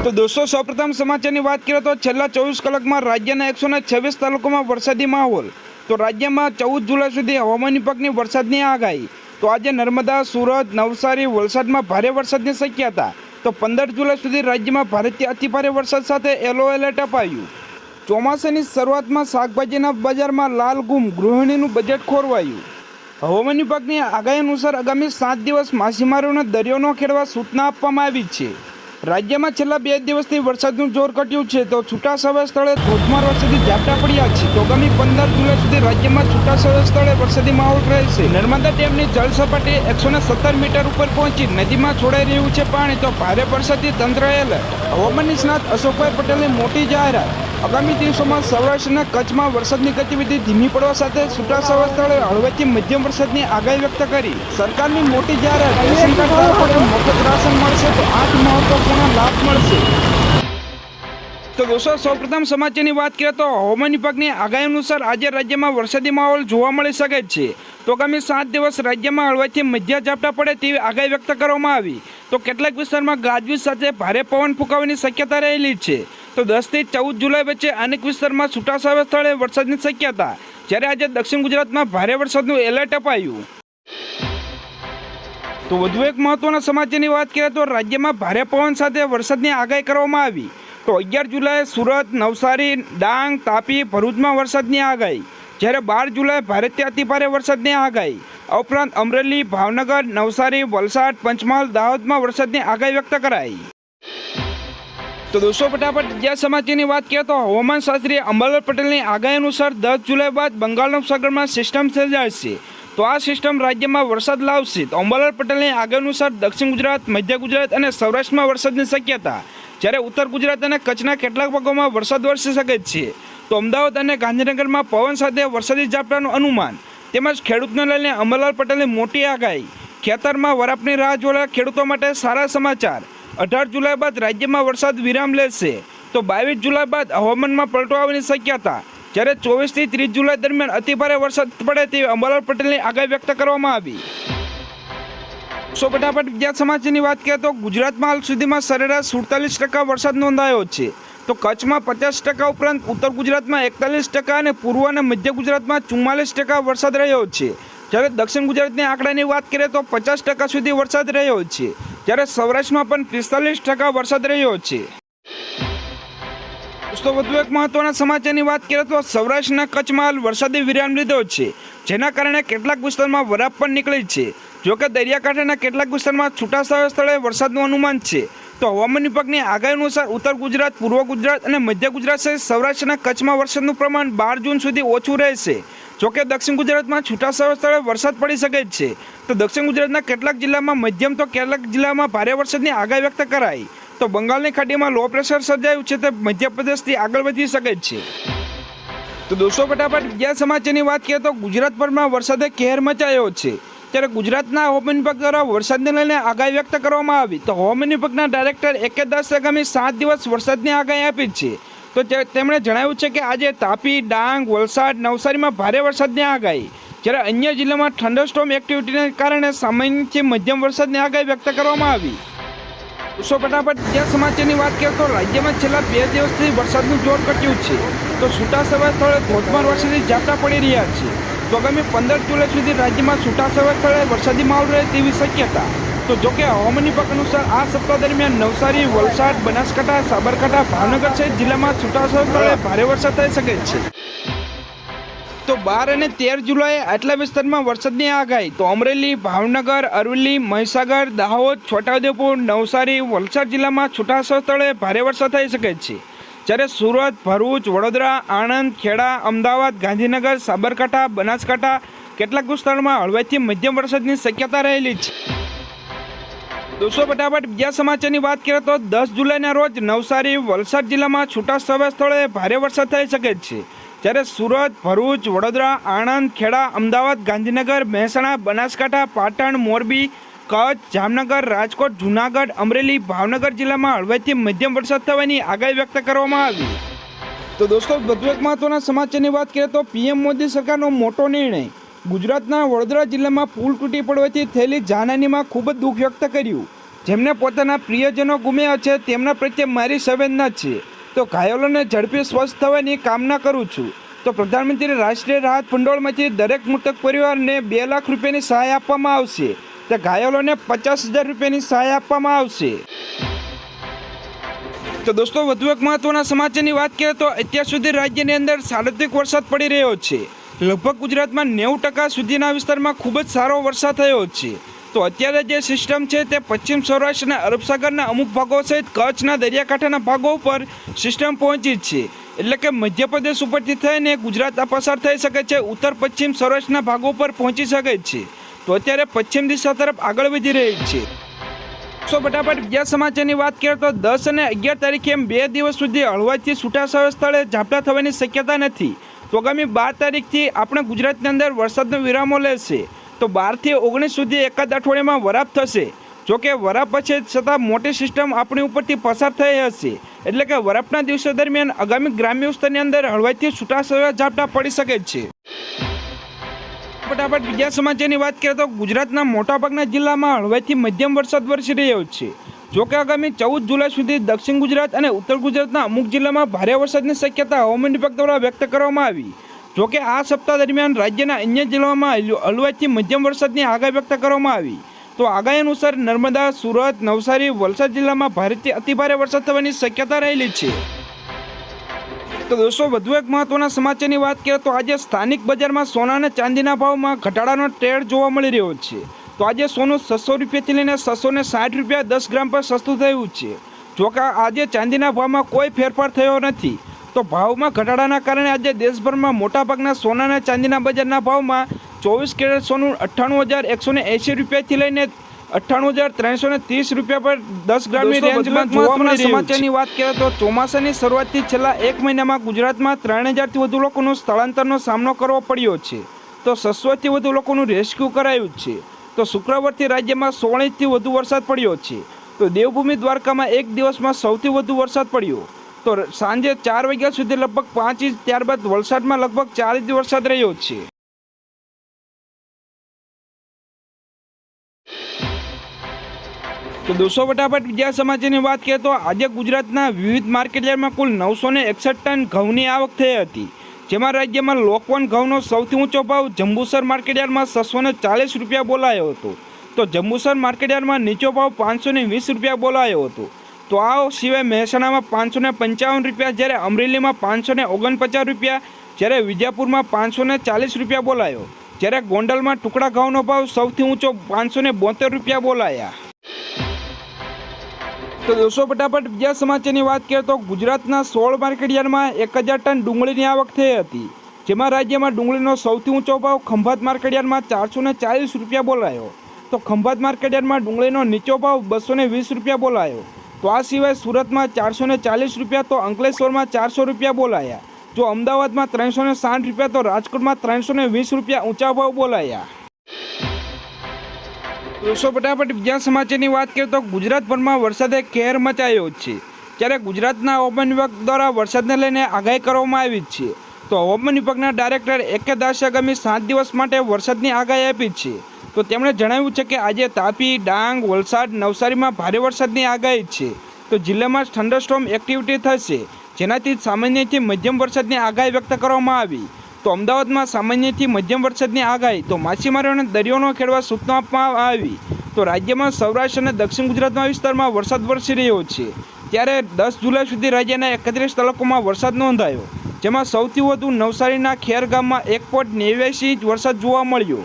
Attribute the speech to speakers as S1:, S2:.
S1: તો દોસ્તો, સૌપ્રથમ સમાચારની વાત કરીએ તો છેલ્લા ચોવીસ કલાકમાં રાજ્યના એકસો છવ્વીસ તાલુકામાં વરસાદી માહોલ. તો રાજ્યમાં ચૌદ જુલાઈ સુધી હવામાન વિભાગની વરસાદની આગાહી. તો આજે નર્મદા, સુરત, નવસારી, વલસાડમાં ભારે વરસાદની શક્યતા. તો પંદર જુલાઈ સુધી રાજ્યમાં ભારેથી અતિભારે વરસાદ સાથે યલો એલર્ટ અપાયું. ચોમાસાની શરૂઆતમાં શાકભાજીના બજારમાં લાલ ગુમ, ગૃહિણીનું બજેટ ખોરવાયું. હવામાન વિભાગની આગાહી અનુસાર આગામી સાત દિવસ માછીમારોને દરિયો ન ખેડવા સૂચના આપવામાં આવી છે. રાજ્યમાં છેલ્લા બે દિવસથી વરસાદનું જોર ઘટ્યું છે. તો છૂટાછવાયા સ્થળે ધોધમાર વરસાદી ઝાપટા પડ્યા છે. તો આગામી પંદર જુલાઈ સુધી રાજ્યમાં છૂટાછવાયા સ્થળે વરસાદી માહોલ રહેશે. નર્મદા ડેમની જળ સપાટી એકસો સત્તર મીટર ઉપર પહોંચી નદીમાં છોડાઈ રહ્યું છે પાણી. તો ભારે વરસાદથી તંત્ર એલર્ટ. હવામાન નિષ્ણાત અશોકભાઈ પટેલની મોટી જાહેરાત. આગામી દિવસોમાં સૌરાષ્ટ્રના કચ્છમાં વરસાદની ગતિવિધિ ધીમી પડવા સાથે છૂટાછવાયા સ્થળે હળવેથી મધ્યમ વરસાદની આગાહી વ્યક્ત કરી. સરકારની મોટી જાહેરાત. મોટો રાશન મળશે. તો આઠ મહત્વપૂર્ણ લાભ મળશે. તો દોસ્તો, સૌપ્રથમ સમાચારની વાત કરીએ તો હવામાન વિભાગની આગાહી અનુસાર આજે રાજ્યમાં વરસાદી માહોલ જોવા મળી શકે છે. તો આગામી સાત દિવસ રાજ્યમાં હળવાથી મધ્યા ઝાપટા પડે તેવી આગાહી વ્યક્ત કરવામાં આવી. તો કેટલાક વિસ્તારમાં ગાજવીજ સાથે ભારે પવન ફૂંકાવાની શક્યતા રહેલી છે. તો દસથી ચૌદ જુલાઈ વચ્ચે અનેક વિસ્તારમાં છૂટાછવાયા સ્થળે વરસાદની શક્યતા. જ્યારે આજે દક્ષિણ ગુજરાતમાં ભારે વરસાદનું એલર્ટ અપાયું. તો વધુ એક મહત્વના સમાચારની વાત કરીએ તો રાજ્યમાં ભારે પવન સાથે વરસાદની આગાહી કરવામાં આવી. તો અગિયાર જુલાઈ સુરત, નવસારી, ડાંગ, તાપી, ભરૂચમાં વરસાદની આગાહી. જ્યારે બાર જુલાઈ ભારતીય અતિભારે વરસાદની આગાહી. આ ઉપરાંત અમરેલી, ભાવનગર, નવસારી, વલસાડ, પંચમહાલ, દાહોદમાં વરસાદની આગાહી વ્યક્ત કરાઈ. તો દોસ્તો, ફટાફટ બીજા સમાચારની વાત કરીએ તો હવામાન શાસ્ત્રી અંબાલાલ પટેલની આગાહી અનુસાર દસ જુલાઈ બાદ બંગાળના ઉપસાગરમાં સિસ્ટમ સર્જાશે. તો આ સિસ્ટમ રાજ્યમાં વરસાદ લાવશે. તો અંબાલાલ પટેલની આગ અનુસાર દક્ષિણ ગુજરાત, મધ્ય ગુજરાત અને સૌરાષ્ટ્રમાં વરસાદની શક્યતા. જ્યારે ઉત્તર ગુજરાત અને કચ્છના કેટલાક ભાગોમાં વરસાદ વરસી શકે છે. તો અમદાવાદ અને ગાંધીનગરમાં પવન સાથે વરસાદી ઝાપટાનું અનુમાન. તેમજ ખેડૂતને લઈને અંબાલાલ પટેલની મોટી આગાહી. ખેતરમાં વરાપની રાહ જોયેલા ખેડૂતો માટે સારા સમાચાર. અઢાર જુલાઈ બાદ રાજ્યમાં વરસાદ વિરામ લેશે. તો બાવીસ જુલાઈ બાદ હવામાનમાં પલટો આવવાની શક્યતા. જ્યારે ચોવીસથી ત્રીસ જુલાઈ દરમિયાન અતિભારે વરસાદ પડે તેવી અંબાલાલ પટેલની આગાહી વ્યક્ત કરવામાં આવી. સો ફટાફટ બીજા સમાચારની વાત કરીએ તો ગુજરાતમાં હાલ સુધીમાં સરેરાશ સુડતાલીસ ટકા વરસાદ નોંધાયો છે. તો કચ્છમાં પચાસ ટકા ઉપરાંત ઉત્તર ગુજરાતમાં એકતાલીસ ટકા અને પૂર્વ અને મધ્ય ગુજરાતમાં ચુમ્માલીસ ટકા વરસાદ રહ્યો છે. જ્યારે દક્ષિણ ગુજરાતની આંકડાની વાત કરીએ તો પચાસ ટકા સુધી વરસાદ રહ્યો છે. જ્યારે સૌરાષ્ટ્રમાં પણ પિસ્તાલીસ ટકા વરસાદ રહ્યો છે. દોસ્તો, વધુ એક મહત્વના સમાચારની વાત કરીએ તો સૌરાષ્ટ્રના કચ્છમાં હાલ વરસાદી વિરામ લીધો છે, જેના કારણે કેટલાક વિસ્તારમાં વરાપ પણ નીકળી છે. જોકે દરિયાકાંઠાના કેટલાક વિસ્તારમાં છૂટાછવાયા સ્થળે વરસાદનું અનુમાન છે. તો હવામાન વિભાગની આગાહી અનુસાર ઉત્તર ગુજરાત, પૂર્વ ગુજરાત અને મધ્ય ગુજરાત સહિત સૌરાષ્ટ્રના કચ્છમાં વરસાદનું પ્રમાણ બાર જૂન સુધી ઓછું રહેશે. જોકે દક્ષિણ ગુજરાતમાં છૂટાછવાયા સ્થળે વરસાદ પડી શકે છે. તો દક્ષિણ ગુજરાતના કેટલાક જિલ્લામાં મધ્યમ તો કેટલાક જિલ્લામાં ભારે વરસાદની આગાહી વ્યક્ત કરાઈ. તો બંગાળની ખાડીમાં લો પ્રેશર સર્જાયું છે તે મધ્યપ્રદેશથી આગળ વધી શકે છે. તો દોસ્તો, ફટાફટ બીજા સમાચારની વાત કરીએ તો ગુજરાતભરમાં વરસાદે કહેર મચાયો છે. ત્યારે ગુજરાતના હવામાન વિભાગ દ્વારા વરસાદને લઈને આગાહી વ્યક્ત કરવામાં આવી. તો હવામાન વિભાગના ડાયરેક્ટર એકે દસ આગામી સાત દિવસ વરસાદની આગાહી આપી છે. તો તે- તેમણે જણાવ્યું છે કે આજે તાપી, ડાંગ, વલસાડ, નવસારીમાં ભારે વરસાદની આગાહી. જ્યારે અન્ય જિલ્લામાં થંડરસ્ટોમ એક્ટિવિટીને કારણે સામાન્યથી મધ્યમ વરસાદની આગાહી વ્યક્ત કરવામાં આવી. સો ફટાફટ જ્યાં સમાચારની વાત કરીએ તો રાજ્યમાં છેલ્લા બે દિવસથી વરસાદનું જોર ઘટ્યું છે. તો છૂટા છૂટાછવાયા સ્થળે ધોધમાર વરસાદી ઝાપટા પડી રહ્યા છે. તો આગામી પંદર જુલાઈ સુધી રાજ્યમાં છૂટા છૂટાછવાયા સ્થળે વરસાદી માહોલ રહે તેવી શક્યતા. તો જોકે હવામાન વિભાગ અનુસાર આ સપ્તાહ દરમિયાન નવસારી, વલસાડ, બનાસકાંઠા, સાબરકાંઠા, ભાવનગર સહિત જિલ્લામાં છૂટાછવાયા સ્થળે ભારે વરસાદ થઈ શકે છે. તો બાર અને તેર જુલાઈએ આટલા વિસ્તારમાં વરસાદની આગાહી. તો અમરેલી, ભાવનગર, અરવલ્લી, મહીસાગર, દાહોદ, છોટાઉદેપુર, નવસારી, વલસાડ જિલ્લામાં છૂટાછવાયા સ્થળે ભારે વરસાદ થઈ શકે છે. જ્યારે સુરત, ભરૂચ, વડોદરા, આણંદ, ખેડા, અમદાવાદ, ગાંધીનગર, સાબરકાંઠા, બનાસકાંઠા કેટલાક વિસ્તારોમાં હળવાથી મધ્યમ વરસાદની શક્યતા રહેલી છે. દોસ્તો, ફટાફટ બીજા સમાચારની વાત કરીએ તો દસ જુલાઈના રોજ નવસારી, વલસાડ જિલ્લામાં છૂટાછવાયા સ્થળે ભારે વરસાદ થઈ શકે છે. જ્યારે સુરત, ભરૂચ, વડોદરા, આણંદ, ખેડા, અમદાવાદ, ગાંધીનગર, મહેસાણા, બનાસકાંઠા, પાટણ, મોરબી, કચ્છ, જામનગર, રાજકોટ, જૂનાગઢ, અમરેલી, ભાવનગર જિલ્લામાં હળવેથી મધ્યમ વરસાદ થવાની આગાહી વ્યક્ત કરવામાં આવી. તો દોસ્તો, વધુ એક મહત્વના સમાચારની વાત કરીએ તો પીએમ મોદી સરકારનો મોટો નિર્ણય ગુજરાતના વડોદરા જિલ્લામાં પુલ તૂટી પડવાથી થયેલી જાનહાનીમાં ખૂબ જ દુઃખ વ્યક્ત કર્યું. જેમને પોતાના પ્રિયજનો ગુમ્યા છે, તેમના પ્રત્યે મારી સંવેદના છે. તો ઘાયલોને ઝડપી સ્વસ્થ થવાની કામના કરું છું. તો પ્રધાનમંત્રી રાષ્ટ્રીય રાહત ભંડોળમાંથી દરેક મૃતક પરિવારને બે લાખ રૂપિયાની સહાય આપવામાં આવશે. તો ઘાયલોને પચાસ હજાર રૂપિયાની સહાય આપવામાં આવશે. તો દોસ્તો, વધુ એક મહત્વના સમાચારની વાત કરીએ તો અત્યાર સુધી રાજ્યની અંદર સાર્વત્રિક વરસાદ પડી રહ્યો છે. લગભગ ગુજરાતમાં નેવું ટકા સુધીના વિસ્તારમાં ખૂબ જ સારો વરસાદ થયો છે. તો અત્યારે જે સિસ્ટમ છે તે પશ્ચિમ સૌરાષ્ટ્ર અને અરબ અમુક ભાગો સહિત કચ્છના દરિયાકાંઠાના ભાગો ઉપર સિસ્ટમ પહોંચી છે. એટલે કે મધ્યપ્રદેશ ઉપરથી થઈને ગુજરાત પસાર થઈ શકે છે, ઉત્તર પશ્ચિમ સૌરાષ્ટ્રના ભાગો પર પહોંચી શકે છે. તો અત્યારે પશ્ચિમ દિશા તરફ આગળ વધી રહી છે. સો ફટાફટ બીજા સમાચારની વાત કરીએ તો દસ અને અગિયાર તારીખે એમ બે દિવસ સુધી હળવાથી છૂટાછવાયા સ્થળે ઝાપટા થવાની શક્યતા નથી. તો આગામી બાર તારીખથી આપણે ગુજરાતની અંદર વરસાદનો વિરામો લેશે. તો બારથી ઓગણીસ સુધી એકાદ અઠવાડિયામાં વરાપ થશે. જો કે વરાપ પછી છતાં મોટી સિસ્ટમ આપણી ઉપરથી પસાર થઈ હશે. એટલે કે વરાપના દિવસો દરમિયાન આગામી ગ્રામ્ય વિસ્તારની અંદર હળવાઈથી છૂટાછવાયા ઝાપટા પડી શકે છે. ફટાફટ બીજા સમાચારની વાત કરીએ તો ગુજરાતના મોટાભાગના જિલ્લામાં હળવાથી મધ્યમ વરસાદ વરસી રહ્યો છે. જોકે આગામી ચૌદ જુલાઈ સુધી દક્ષિણ ગુજરાત અને ઉત્તર ગુજરાતના અમુક જિલ્લામાં ભારે વરસાદની શક્યતા હવામાન વિભાગ દ્વારા વ્યક્ત કરવામાં આવી. જો કે આ સપ્તાહ દરમિયાન રાજ્યના અન્ય જિલ્લાઓમાં હળવાથી મધ્યમ વરસાદની આગાહી વ્યક્ત કરવામાં આવી. તો આગાહી અનુસાર નર્મદા, સુરત, નવસારી, વલસાડ જિલ્લામાં ભારેથી અતિભારે વરસાદ થવાની શક્યતા રહેલી છે. તો દોસ્તો, વધુ એક મહત્વના સમાચારની વાત કરીએ તો આજે સ્થાનિક બજારમાં સોના અને ચાંદીના ભાવમાં ઘટાડાનો ટ્રેડ જોવા મળી રહ્યો છે. તો આજે સોનું છસો રૂપિયાથી લઈને છસો ને સાઠ રૂપિયા દસ ગ્રામ પર સસ્તું થયું છે. જો કે આજે ચાંદીના ભાવમાં કોઈ ફેરફાર થયો નથી. તો ભાવમાં ઘટાડાના કારણે આજે દેશભરમાં મોટાભાગના સોના અને ચાંદીના બજારના ભાવમાં ચોવીસ કેરેટ સોનું અઠ્ઠાણું હજાર એકસો ને એંશી રૂપિયાથી લઈને અઠ્ઠાણું હજાર ત્રણસો ને ત્રીસ રૂપિયા પર દસ ગ્રામની રેન્જમાં સમાચારની વાત કરીએ તો ચોમાસાની શરૂઆતથી છેલ્લા એક મહિનામાં ગુજરાતમાં ત્રણ હજારથી વધુ લોકોનું સ્થળાંતરનો સામનો કરવો પડ્યો છે. તો છસોથી વધુ લોકોનું રેસ્ક્યુ કરાયું છે. તો શુક્રવારથી રાજ્યમાં સોળ ઇંચથી વધુ વરસાદ પડ્યો છે. તો દેવભૂમિ દ્વારકામાં એક દિવસમાં સૌથી વધુ વરસાદ પડ્યો. તો સાંજે ચાર વાગ્યા સુધી લગભગ પાંચ ઇંચ ત્યારબાદ વલસાડમાં લગભગ ચાર ઇંચ વરસાદ રહ્યો છે. તો દોસ્તો, ફટાફટ બીજા સમાચારની વાત કરીએ તો આજે ગુજરાતના વિવિધ માર્કેટયાર્ડમાં કુલ નવસો ને એકસઠ ટન ઘઉંની આવક થઈ હતી, જેમાં રાજ્યમાં લોકવન ઘઉંનો સૌથી ઊંચો ભાવ જંબુસર માર્કેટયાર્ડમાં છસો ને ચાલીસ રૂપિયા બોલાયો હતો. તો જંબુસર માર્કેટયાર્ડમાં નીચો ભાવ પાંચસો ને વીસ રૂપિયા બોલાયો હતો. તો આ સિવાય મહેસાણામાં પાંચસો પંચાવન રૂપિયા, જ્યારે અમરેલીમાં પાંચસો ઓગણપચાસ રૂપિયા, જ્યારે વિજાપુરમાં પાંચસો ચાલીસ રૂપિયા બોલાયો. જ્યારે ગોંડલમાં ટુકડા ઘઉંનો ભાવ સૌથી ઊંચો પાંચસો બોતેર રૂપિયા બોલાયા. તો દોસ્તો, ફટાફટ બીજા સમાચારની વાત કરીએ તો ગુજરાતના સોળ માર્કેટયાર્ડમાં એક હજાર ટન ડુંગળીની આવક થઈ હતી. જેમાં રાજ્યમાં ડુંગળીનો સૌથી ઊંચો ભાવ ખંભાત માર્કેટયાર્ડમાં ચારસો ચાલીસ રૂપિયા બોલાયો. તો ખંભાત માર્કેટયાર્ડમાં ડુંગળીનો નીચો ભાવ બસો વીસ રૂપિયા બોલાયો. તો આ સિવાય સુરતમાં ચારસો ને ચાલીસ રૂપિયા તો અંકલેશ્વરમાં ચારસો રૂપિયા બોલાયા. જો અમદાવાદમાં ત્રણસો ને સાઠ રૂપિયા તો રાજકોટમાં ત્રણસો ને વીસ રૂપિયા ઊંચા ભાવ બોલાયા. દોસ્તો, ફટાફટ બીજા સમાચારની વાત કરીએ તો ગુજરાતભરમાં વરસાદે કેર મચાયો છે. ત્યારે ગુજરાતના હવામાન વિભાગ દ્વારા વરસાદને લઈને આગાહી કરવામાં આવી છે. તો હવામાન વિભાગના ડાયરેક્ટર એકે દાસે આગામી સાત દિવસ માટે વરસાદની આગાહી આપી છે. તો તેમણે જણાવ્યું છે કે આજે તાપી, ડાંગ, વલસાડ, નવસારીમાં ભારે વરસાદની આગાહી છે. તો જિલ્લામાં થંડરસ્ટોમ એક્ટિવિટી થશે, જેનાથી સામાન્યથી મધ્યમ વરસાદની આગાહી વ્યક્ત કરવામાં આવી. તો અમદાવાદમાં સામાન્યથી મધ્યમ વરસાદની આગાહી, તો માછીમારોને દરિયોનો ખેડવા સૂચના આપવામાં આવી. તો રાજ્યમાં સૌરાષ્ટ્ર અને દક્ષિણ ગુજરાતના વિસ્તારમાં વરસાદ વરસી રહ્યો છે. ત્યારે દસ જુલાઈ સુધી રાજ્યના એકત્રીસ તાલુકામાં વરસાદ નોંધાયો, જેમાં સૌથી વધુ નવસારીના ખેર ગામમાં એક પોઈન્ટ નેવ્યાસી ઇંચ વરસાદ જોવા મળ્યો.